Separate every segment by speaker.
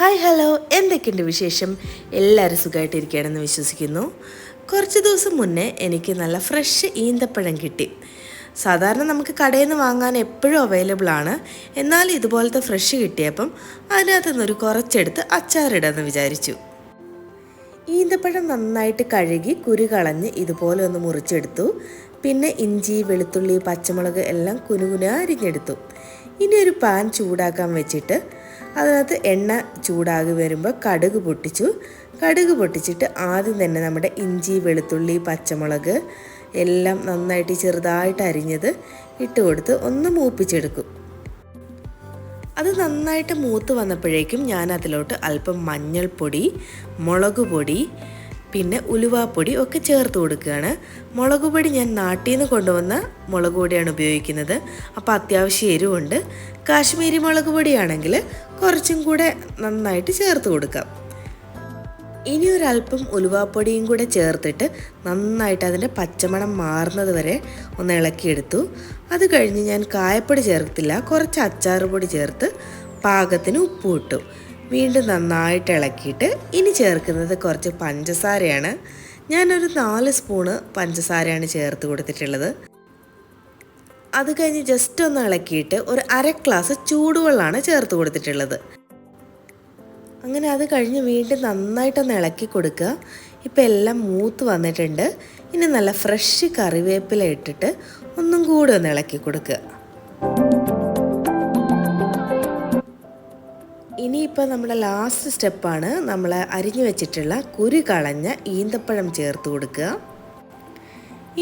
Speaker 1: Hi hello. എന്തൊക്കെയുണ്ട് വിശേഷം? എല്ലാവരും സുഖമായിട്ടിരിക്കുകയാണെന്ന് വിശ്വസിക്കുന്നു. കുറച്ച് ദിവസം മുന്നേ എനിക്ക് നല്ല ഫ്രഷ് ഈന്തപ്പഴം കിട്ടി. സാധാരണ നമുക്ക് കടയിൽ നിന്ന് വാങ്ങാൻ എപ്പോഴും അവൈലബിൾ ആണ്. എന്നാൽ ഇതുപോലത്തെ ഫ്രഷ് കിട്ടിയപ്പം അതിനകത്ത് നിന്നൊരു കുറച്ചെടുത്ത് അച്ചാറിടാമെന്ന് വിചാരിച്ചു. ഈന്തപ്പഴം നന്നായിട്ട് കഴുകി കുരു കളഞ്ഞ് ഇതുപോലെ ഒന്ന് മുറിച്ചെടുത്തു. പിന്നെ ഇഞ്ചി വെളുത്തുള്ളി പച്ചമുളക് എല്ലാം കുനുകുന അരിഞ്ഞെടുത്തു. ഇനി ഒരു പാൻ ചൂടാക്കാൻ വെച്ചിട്ട് അതിനകത്ത് എണ്ണ ചൂടാകി വരുമ്പോൾ കടുക് പൊട്ടിച്ചു. കടുക് പൊട്ടിച്ചിട്ട് ആദ്യം തന്നെ നമ്മുടെ ഇഞ്ചി വെളുത്തുള്ളി പച്ചമുളക് എല്ലാം നന്നായിട്ട് ചെറുതായിട്ട് അരിഞ്ഞത് ഇട്ട് കൊടുത്ത് ഒന്ന് മൂപ്പിച്ചെടുക്കും. അത് നന്നായിട്ട് മൂത്ത് വന്നപ്പോഴേക്കും ഞാൻ അതിലോട്ട് അല്പം മഞ്ഞൾപ്പൊടി മുളക് പൊടി പിന്നെ ഉലുവാപ്പൊടി ഒക്കെ ചേർത്ത് കൊടുക്കുകയാണ്. മുളക് പൊടി ഞാൻ നാട്ടിൽ നിന്ന് കൊണ്ടുവന്ന മുളക് പൊടിയാണ് ഉപയോഗിക്കുന്നത്. അപ്പോൾ അത്യാവശ്യം എരിവുണ്ട്. കാശ്മീരി മുളക് പൊടിയാണെങ്കിൽ കുറച്ചും കൂടെ നന്നായിട്ട് ചേർത്ത് കൊടുക്കാം. ഇനി ഒരല്പം ഉലുവാപ്പൊടിയും കൂടെ ചേർത്തിട്ട് നന്നായിട്ട് അതിന്റെ പച്ചമണം മാറുന്നത് വരെ ഒന്ന് ഇളക്കിയെടുത്തു. അത് കഴിഞ്ഞ് ഞാൻ കായപ്പൊടി ചേർത്തില്ല. കുറച്ച് അച്ചാർ പൊടി ചേർത്ത് പാകത്തിന് ഉപ്പ് ഇട്ടു. വീണ്ടും നന്നായിട്ട് ഇളക്കിയിട്ട് ഇനി ചേർക്കുന്നത് കുറച്ച് പഞ്ചസാരയാണ്. ഞാനൊരു നാല് സ്പൂണ് പഞ്ചസാരയാണ് ചേർത്ത് കൊടുത്തിട്ടുള്ളത്. അത് കഴിഞ്ഞ് ജസ്റ്റ് ഒന്ന് ഇളക്കിയിട്ട് ഒരു അര ഗ്ലാസ് ചൂടുവെള്ളമാണ് ചേർത്ത് കൊടുത്തിട്ടുള്ളത്. അങ്ങനെ അത് കഴിഞ്ഞ് വീണ്ടും നന്നായിട്ടൊന്ന് ഇളക്കി കൊടുക്കുക. ഇപ്പം എല്ലാം മൂത്ത് വന്നിട്ടുണ്ട്. ഇനി നല്ല ഫ്രഷ് കറിവേപ്പില ഇട്ടിട്ട് ഒന്നും കൂടി ഒന്ന് ഇളക്കി കൊടുക്കുക. ഇനിയിപ്പോൾ നമ്മുടെ ലാസ്റ്റ് സ്റ്റെപ്പാണ് നമ്മൾ അരിഞ്ഞു വെച്ചിട്ടുള്ള കുരു കളഞ്ഞ ഈന്തപ്പഴം ചേർത്ത് കൊടുക്കുക.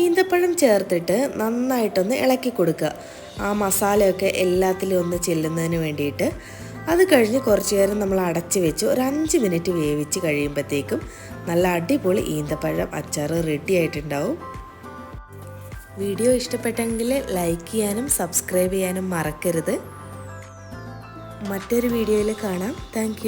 Speaker 1: ഈന്തപ്പഴം ചേർത്തിട്ട് നന്നായിട്ടൊന്ന് ഇളക്കി കൊടുക്കുക. ആ മസാലയൊക്കെ എല്ലാത്തിലും ഒന്ന് ചെല്ലുന്നതിന് വേണ്ടിയിട്ട് അത് കഴിഞ്ഞ് കുറച്ച് നേരം നമ്മൾ അടച്ച് വെച്ച് ഒരു അഞ്ച് മിനിറ്റ് വേവിച്ച് കഴിയുമ്പോഴത്തേക്കും നല്ല അടിപൊളി ഈന്തപ്പഴം അച്ചാർ റെഡി ആയിട്ടുണ്ടാവും. വീഡിയോ ഇഷ്ടപ്പെട്ടെങ്കിൽ ലൈക്ക് ചെയ്യാനും സബ്സ്ക്രൈബ് ചെയ്യാനും മറക്കരുത്. മറ്റൊരു വീഡിയോയിൽ കാണാം. താങ്ക്